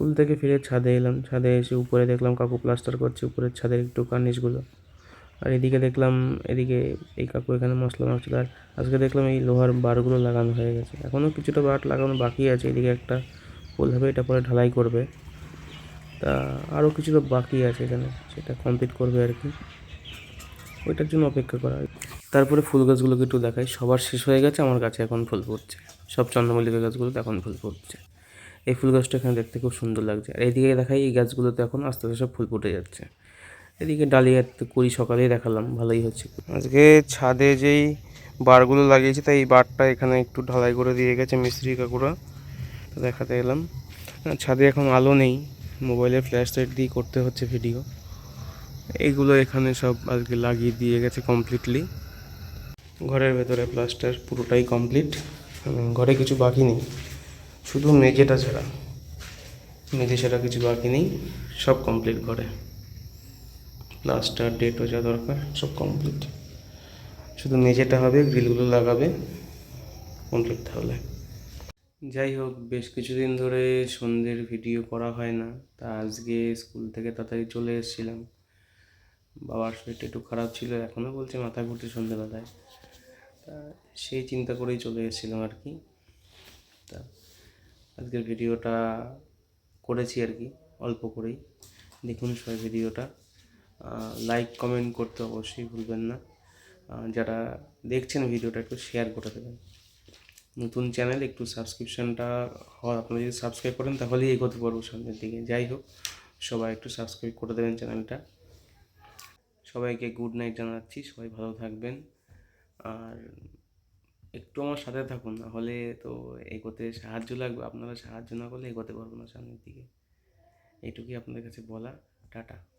School থেকে ফিরে ছাদে এলাম। ছাদে এসে উপরে দেখলাম কাকু প্লাস্টার করছে, উপরের ছাদের একটু কার্নিশগুলো। আর এদিকে দেখলাম, এদিকে এই কাকু এখানে মশলা মাখছিল। আর আজকে দেখলাম এই লোহার বারগুলো লাগানো হয়ে গেছে। এখনও কিছুটা বাট লাগানো বাকি আছে। এদিকে একটা পোল হবে, এটা পরে ঢালাই করবে। তা আরও কিছুটা বাকি আছে এখানে, সেটা কমপ্লিট করবে আর কি। ওইটার জন্য অপেক্ষা করা তারপরে ফুল গাছগুলোকে একটু দেখাই। সবার শেষ হয়ে গেছে, আমার কাছে এখন ফুল ফুটছে। সব চন্দ্রমল্লিকা গাছগুলোতে এখন ফুল ফুটছে। এই ফুল গাছটা এখানে দেখতে খুব সুন্দর লাগছে। আর এদিকে দেখাই, এই গাছগুলোতে এখন আস্তে আস্তে সব ফুল ফুটে যাচ্ছে। এদিকে ডালিয়া করি সকালেই দেখালাম, ভালোই হচ্ছে। আজকে ছাদে যেই বারগুলো লাগিয়েছি, তাই এই বারটা এখানে একটু ঢালাই করে দিয়ে গেছে মিস্ত্রি কাকুরা। তো দেখাতে এলাম। ছাদে এখন আলো নেই, মোবাইলের ফ্ল্যাশ লাইট দিয়ে করতে হচ্ছে ভিডিও। এইগুলো এখানে সব আজকে লাগিয়ে দিয়ে গেছে কমপ্লিটলি ঘরের ভেতরে প্লাস্টার পুরোটাই কমপ্লিট ঘরে কিছু বাকি নেই। শুধু মেঝেটা ছাড়া। মেঝে ছাড়া কিছু বাকি নেই, সব কমপ্লিট ঘরে। প্লাস্টার ডেটও যা দরকার, সব কমপ্লিট শুধু মেঝেটা হবে গ্রিলগুলো লাগাবে কমপ্লিট তাহলে। যাই হোক, বেশ কিছুদিন ধরে সন্ধ্যের ভিডিও করা হয় না, তা আজকে স্কুল থেকে তাড়াতাড়ি চলে এসেছিলাম। বাবার শরীরটা একটু খারাপ ছিল এখনও বলছে মাথা ঘুরছে সন্ধ্যেবেলায়। তা সেই চিন্তা করেই চলে এসেছিলাম আর কি। তা আজকের ভিডিওটা করেছি আর কি, অল্প করেই। দেখুন সবাই ভিডিওটা। লাইক কমেন্ট করতে অবশ্যই ভুলবেন না। যারা দেখছেন ভিডিওটা একটু শেয়ার করে দেবেন। নতুন চ্যানেল একটু সাবস্ক্রিপশনটা হয় আপনারা যদি সাবস্ক্রাইব করেন তাহলেই এগোতে পারব সামনের দিকে। যাই হোক, সবাই একটু সাবস্ক্রাইব করে দেবেন চ্যানেলটা সবাইকে গুড নাইট জানাচ্ছি, সবাই ভালো থাকবেন। আর একটু আমার সাথে থাকুন নাহলে তো এগোতে সাহায্য লাগবে। আপনারা সাহায্য না করলে এগোতে পারব না সামনের দিকে। এইটুকুই আপনাদের কাছে বলা টাটা।